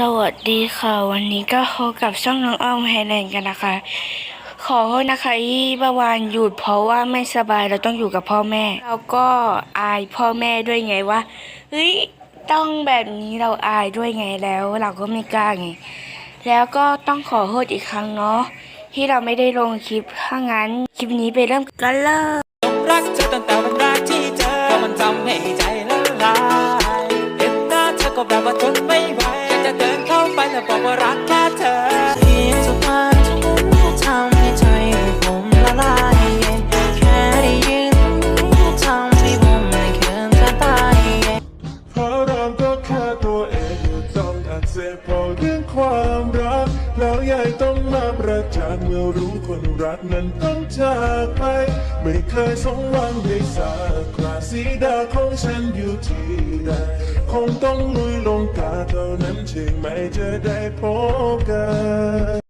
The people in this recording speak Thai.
สวัสดีค่ะ วันนี้ก็พบกับช่องน้องอ้อมไฮแลนด์กันนะคะ ขอโทษนะคะที่เมื่อวานหยุดเพราะว่าไม่สบายเราต้องอยู่กับพ่อแม่ เราก็อายพ่อแม่ด้วยไงว่าเฮ้ยต้องแบบนี้เราอายด้วยไงแล้ว เราก็ไม่กล้าไง แล้วก็ต้องขอโทษอีกครั้งเนาะที่เราไม่ได้ลงคลิปถ้างั้นคลิปนี้ไปเริ่มกันเลยรักเธอตั้งแต่วันแรกที่เจอมันทำให้ใจละลายเห็นหน้าเธอก็แบบว่าทนไม่ แล้วบอกว่ารักแค่เธอเพียงสักวันที่เห็นทำให้ใจผมละลายแค่ได้ยินทำให้ผมไม่เคินจะตายเพราะเราก็แค่ตัวเองอยู่ต้องอักเสบเพราะเรื่องความรัก แล้วยายต้องมาประจานเมื่อรู้คนรักนั้นต้องจากไป ไม่เคยสมหวังในสักคราสีดาของฉันอยู่ที่ใดคงต้องลุยลงกาเท่านั้น ใช่ไ